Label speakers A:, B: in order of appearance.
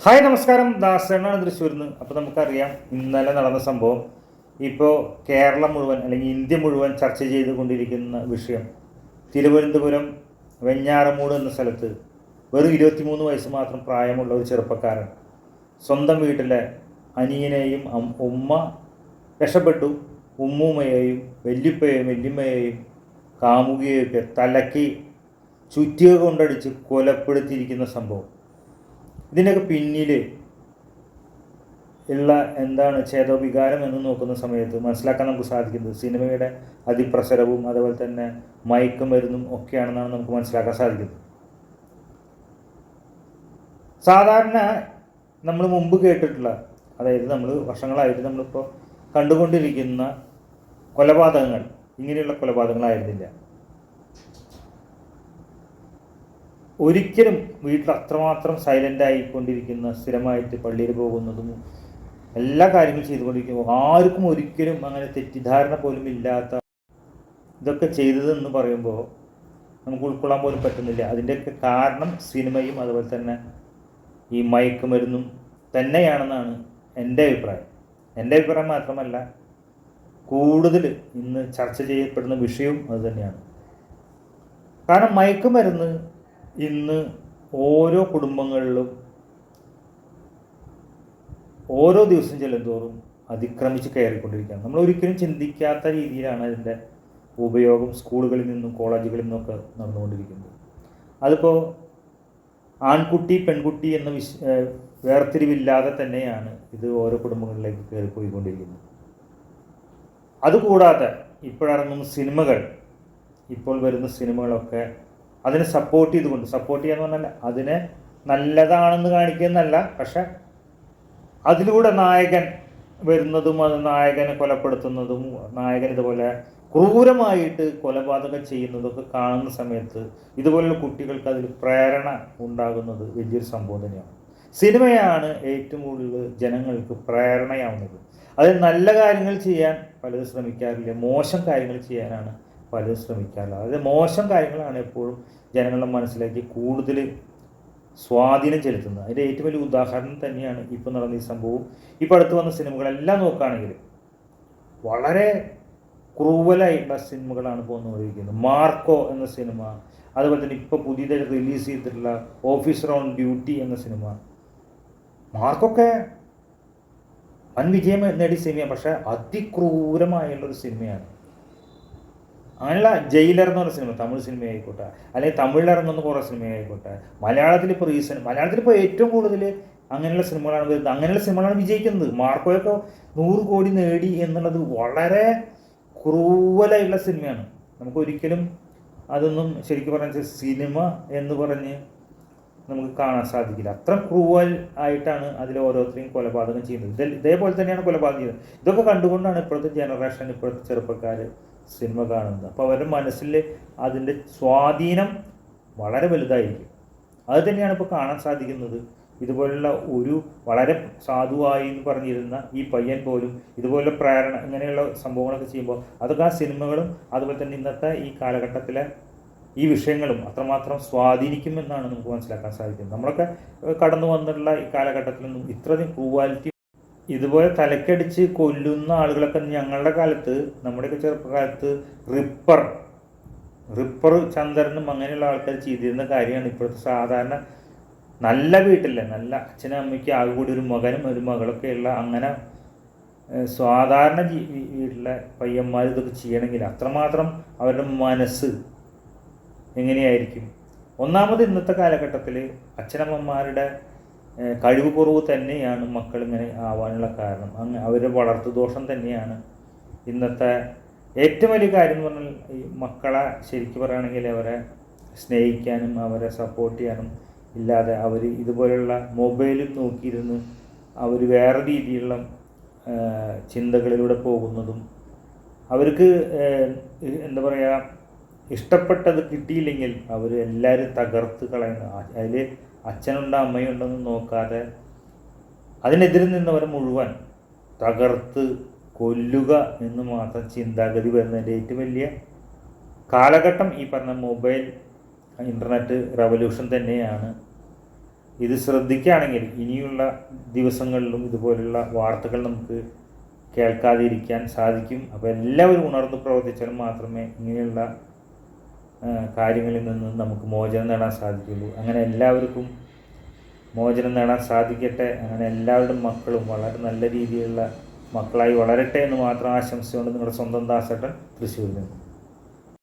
A: Hi നമസ്കാരം. ദാസനാണ് തൃശ്ശൂരിൽ നിന്ന്. അപ്പോൾ നമുക്കറിയാം ഇന്നലെ നടന്ന സംഭവം. ഇപ്പോൾ കേരളം മുഴുവൻ അല്ലെങ്കിൽ ഇന്ത്യ മുഴുവൻ ചർച്ച ചെയ്തുകൊണ്ടിരിക്കുന്ന വിഷയം തിരുവനന്തപുരം വെഞ്ഞാറമൂട് എന്ന സ്ഥലത്ത് വെറും ഇരുപത്തിമൂന്ന് വയസ്സ് മാത്രം പ്രായമുള്ള ഒരു ചെറുപ്പക്കാരൻ സ്വന്തം വീട്ടിലെ അനിയനെയും ഉമ്മ രക്ഷപ്പെട്ടു. ഉമ്മൂമ്മയെയും വല്യുപ്പയെയും വല്യമ്മയെയും കാമുകിയൊക്കെ തലക്കി ചുറ്റിക കൊണ്ടടിച്ച് കൊലപ്പെടുത്തിയിരിക്കുന്ന സംഭവം. ഇതിന്റെയൊക്കെ പിന്നിൽ ഉള്ള എന്താണ് ചേതോവികാരം എന്ന് നോക്കുന്ന സമയത്ത് മനസ്സിലാക്കാൻ നമുക്ക് സാധിക്കുന്നത് സിനിമയുടെ അതിപ്രസരവും അതുപോലെ തന്നെ മയക്കുമരുന്നും ഒക്കെയാണെന്നാണ് നമുക്ക് മനസ്സിലാക്കാൻ സാധിക്കുന്നത്. സാധാരണ നമ്മൾ മുമ്പ് കേട്ടിട്ടുള്ള അതായത് നമ്മൾ വർഷങ്ങളായിട്ട് നമ്മളിപ്പോൾ കണ്ടുകൊണ്ടിരിക്കുന്ന കൊലപാതകങ്ങൾ ഇങ്ങനെയുള്ള കൊലപാതകങ്ങളായിരുന്നില്ല ഒരിക്കലും വീട്ടിൽ അത്രമാത്രം സൈലന്റ് ആയിക്കൊണ്ടിരിക്കുന്ന സ്ഥിരമായിട്ട് പള്ളിയിൽ പോകുന്നതും എല്ലാ കാര്യങ്ങളും ചെയ്തുകൊണ്ടിരിക്കുമ്പോൾ ആർക്കും ഒരിക്കലും അങ്ങനെ തെറ്റിദ്ധാരണ പോലും ഇല്ലാത്ത ഇതൊക്കെ ചെയ്തതെന്ന് പറയുമ്പോൾ നമുക്ക് ഉൾക്കൊള്ളാൻ പോലും പറ്റുന്നില്ല. അതിന്റെയൊക്കെ കാരണം സിനിമയും അതുപോലെ തന്നെ ഈ മയക്കുമരുന്നും തന്നെയാണെന്നാണ് എന്റെ അഭിപ്രായം. എന്റെ അഭിപ്രായം മാത്രമല്ല കൂടുതൽ ഇന്ന് ചർച്ച ചെയ്യപ്പെടുന്ന വിഷയവും അതുതന്നെയാണ് കാരണം മയക്കുമരുന്ന് ഇന്ന് ഓരോ കുടുംബങ്ങളിലും ഓരോ ദിവസം ചെല്ലുന്തോറും അതിക്രമിച്ച് കയറിക്കൊണ്ടിരിക്കുകയാണ്. നമ്മൾ ഒരിക്കലും ചിന്തിക്കാത്ത രീതിയിലാണ് അതിന്റെ ഉപയോഗം സ്കൂളുകളിൽ നിന്നും കോളേജുകളിൽ നിന്നൊക്കെ നടന്നുകൊണ്ടിരിക്കുന്നത്. അതിപ്പോൾ ആൺകുട്ടി പെൺകുട്ടി എന്ന വിശ് വേർതിരിവില്ലാതെ തന്നെയാണ് ഇത് ഓരോ കുടുംബങ്ങളിലേക്ക് കയറിപ്പോയിക്കൊണ്ടിരിക്കുന്നത്. അതുകൂടാതെ ഇപ്പോഴിറങ്ങുന്ന സിനിമകൾ ഇപ്പോൾ വരുന്ന സിനിമകളൊക്കെ അതിനെ സപ്പോർട്ട് ചെയ്തുകൊണ്ട് സപ്പോർട്ട് ചെയ്യാന്ന് പറഞ്ഞാൽ അതിനെ നല്ലതാണെന്ന് കാണിക്കുന്നല്ല പക്ഷെ അതിലൂടെ നായകൻ വരുന്നതും അത് നായകനെ കൊലപ്പെടുത്തുന്നതും നായകൻ ഇതുപോലെ ക്രൂരമായിട്ട് കൊലപാതകം ചെയ്യുന്നതൊക്കെ കാണുന്ന സമയത്ത് ഇതുപോലുള്ള കുട്ടികൾക്ക് അതിൽ പ്രേരണ ഉണ്ടാകുന്നത് വലിയൊരു സംഭവം തന്നെയാണ്. സിനിമയാണ് ഏറ്റവും കൂടുതൽ ജനങ്ങൾക്ക് പ്രേരണയാവുന്നത്. അതിൽ നല്ല കാര്യങ്ങൾ ചെയ്യാൻ പലരും ശ്രമിക്കാറില്ല മോശം കാര്യങ്ങൾ ചെയ്യാനാണ് പലരും ശ്രമിക്കാറില്ല അതായത് മോശം കാര്യങ്ങളാണ് എപ്പോഴും ജനങ്ങളുടെ മനസ്സിലേക്ക് കൂടുതൽ സ്വാധീനം ചെലുത്തുന്നത്. അതിന്റെ ഏറ്റവും വലിയ ഉദാഹരണം തന്നെയാണ് ഇപ്പോൾ നടന്ന ഈ സംഭവം ഇപ്പോൾ അടുത്ത് വന്ന സിനിമകളെല്ലാം നോക്കുകയാണെങ്കിൽ വളരെ ക്രൂവലായിട്ടുള്ള സിനിമകളാണ് ഇപ്പോൾ വന്നുകൊണ്ടിരിക്കുന്നത്. മാർക്കോ എന്ന സിനിമ അതുപോലെ തന്നെ ഇപ്പോൾ പുതിയതായിട്ട് റിലീസ് ചെയ്തിട്ടുള്ള ഓഫീസർ ഓൺ ഡ്യൂട്ടി എന്ന സിനിമ. മാർക്കൊക്കെ വൻ വിജയം നേടിയ സിനിമയാണ് പക്ഷേ അതിക്രൂരമായുള്ള ഒരു സിനിമയാണ്. അങ്ങനെയുള്ള ജയിലർ എന്ന് പറഞ്ഞ സിനിമ തമിഴ് സിനിമ ആയിക്കോട്ടെ അല്ലെങ്കിൽ തമിഴിൽ ഇറങ്ങുന്ന കുറേ സിനിമ ആയിക്കോട്ടെ. മലയാളത്തിൽ ഇപ്പോൾ റീസെന്റ് മലയാളത്തിൽ ഇപ്പോൾ ഏറ്റവും കൂടുതൽ അങ്ങനെയുള്ള സിനിമകളാണ് വരുന്നത്. അങ്ങനെയുള്ള സിനിമകളാണ് വിജയിക്കുന്നത്. മാർക്കോയൊക്കെ നൂറ് കോടി നേടി എന്നുള്ളത് വളരെ ക്രൂവലായിട്ടുള്ള സിനിമയാണ്. നമുക്ക് ഒരിക്കലും അതൊന്നും ശരിക്കും പറഞ്ഞാൽ സിനിമ എന്ന് പറഞ്ഞ് നമുക്ക് കാണാൻ സാധിക്കില്ല. അത്ര ക്രൂവൽ ആയിട്ടാണ് അതിൽ ഓരോരുത്തരെയും കൊലപാതകം ചെയ്യുന്നത്. ഇത് ഇതേപോലെ തന്നെയാണ് കൊലപാതകം ചെയ്യുന്നത്. ഇതൊക്കെ കണ്ടുകൊണ്ടാണ് ഇപ്പോഴത്തെ ജനറേഷൻ ഇപ്പോഴത്തെ ചെറുപ്പക്കാർ സിനിമ കാണുന്നത്. അപ്പോൾ അവരുടെ മനസ്സിൽ അതിന്റെ സ്വാധീനം വളരെ വലുതായിരിക്കും. അത് തന്നെയാണ് ഇപ്പോൾ കാണാൻ സാധിക്കുന്നത്. ഇതുപോലുള്ള ഒരു വളരെ സാധുവായി എന്ന് പറഞ്ഞിരുന്ന ഈ പയ്യൻ പോലും ഇതുപോലുള്ള പ്രേരണ ഇങ്ങനെയുള്ള സംഭവങ്ങളൊക്കെ ചെയ്യുമ്പോൾ അതൊക്കെ ആ സിനിമകളും അതുപോലെ തന്നെ ഇന്നത്തെ ഈ കാലഘട്ടത്തിലെ ഈ വിഷയങ്ങളും അത്രമാത്രം സ്വാധീനിക്കുമെന്നാണ് നമുക്ക് മനസ്സിലാക്കാൻ സാധിക്കുന്നത്. നമ്മളൊക്കെ കടന്നു വന്നിട്ടുള്ള ഈ കാലഘട്ടത്തിൽ നിന്നും ഇത്രയധികം ക്രൂവാലിറ്റി ഇതുപോലെ തലക്കടിച്ച് കൊല്ലുന്ന ആളുകളൊക്കെ ഞങ്ങളുടെ കാലത്ത് നമ്മുടെയൊക്കെ ചെറുപ്പകാലത്ത് റിപ്പർ റിപ്പർ ചന്ദ്രനും അങ്ങനെയുള്ള ആൾക്കാർ ചെയ്തിരുന്ന കാര്യമാണ് ഇപ്പോഴത്തെ സാധാരണ നല്ല വീട്ടിലെ നല്ല അച്ഛനും അമ്മയ്ക്ക് ആകെ കൂടി ഒരു മകനും ഒരു മകളൊക്കെയുള്ള അങ്ങനെ സാധാരണ വീട്ടിലെ പയ്യന്മാർ ഇതൊക്കെ ചെയ്യണമെങ്കിൽ അത്രമാത്രം അവരുടെ മനസ്സ് എങ്ങനെയായിരിക്കും? ഒന്നാമത് ഇന്നത്തെ കാലഘട്ടത്തിൽ അച്ഛനമ്മമാരുടെ കഴിവ് കുറവ് തന്നെയാണ് മക്കൾ ഇങ്ങനെ ആവാനുള്ള കാരണം. അങ്ങ് അവരുടെ വളർത്തു ദോഷം തന്നെയാണ്. ഇന്നത്തെ ഏറ്റവും വലിയ കാര്യം എന്ന് പറഞ്ഞാൽ ഈ മക്കളെ ശരിക്കും പറയുകയാണെങ്കിൽ അവരെ സ്നേഹിക്കാനും അവരെ സപ്പോർട്ട് ചെയ്യാനും ഇല്ലാതെ അവർ ഇതുപോലെയുള്ള മൊബൈലിൽ നോക്കിയിരുന്ന് അവർ വേറെ രീതിയിലുള്ള ചിന്തകളിലൂടെ പോകുന്നതും അവർക്ക് എന്താ പറയുക ഇഷ്ടപ്പെട്ടത് കിട്ടിയില്ലെങ്കിൽ അവർ എല്ലാവരും തകർത്ത് കളയുന്നു അതിൽ അച്ഛനുണ്ടോ അമ്മയുണ്ടോ എന്ന് നോക്കാതെ അതിനെതിരെ നിന്നവരെ മുഴുവൻ തകർത്ത് കൊല്ലുക എന്ന് മാത്രം ചിന്താഗതി വരുന്നതിന്റെ ഏറ്റവും വലിയ കാലഘട്ടം ഈ പറഞ്ഞ മൊബൈൽ ഇന്റർനെറ്റ് റവല്യൂഷൻ തന്നെയാണ്. ഇത് ശ്രദ്ധിക്കുകയാണെങ്കിൽ ഇനിയുള്ള ദിവസങ്ങളിലും ഇതുപോലുള്ള വാർത്തകൾ നമുക്ക് കേൾക്കാതിരിക്കാൻ സാധിക്കും. അപ്പോൾ എല്ലാവരും ഉണർന്ന് പ്രവർത്തിച്ചാൽ മാത്രമേ ഇങ്ങനെയുള്ള കാര്യങ്ങളിൽ നിന്നും നമുക്ക് മോചനം നേടാൻ സാധിക്കുള്ളൂ അങ്ങനെ എല്ലാവർക്കും മോചനം നേടാൻ സാധിക്കട്ടെ. അങ്ങനെ എല്ലാവരുടെ മക്കളും വളരെ നല്ല രീതിയിലുള്ള മക്കളായി വളരട്ടെ എന്ന് മാത്രം ആശംസിച്ചുകൊണ്ട് നിങ്ങളുടെ സ്വന്തം ദാസേട്ടൻ തൃശ്ശൂരിൽ നിന്ന്.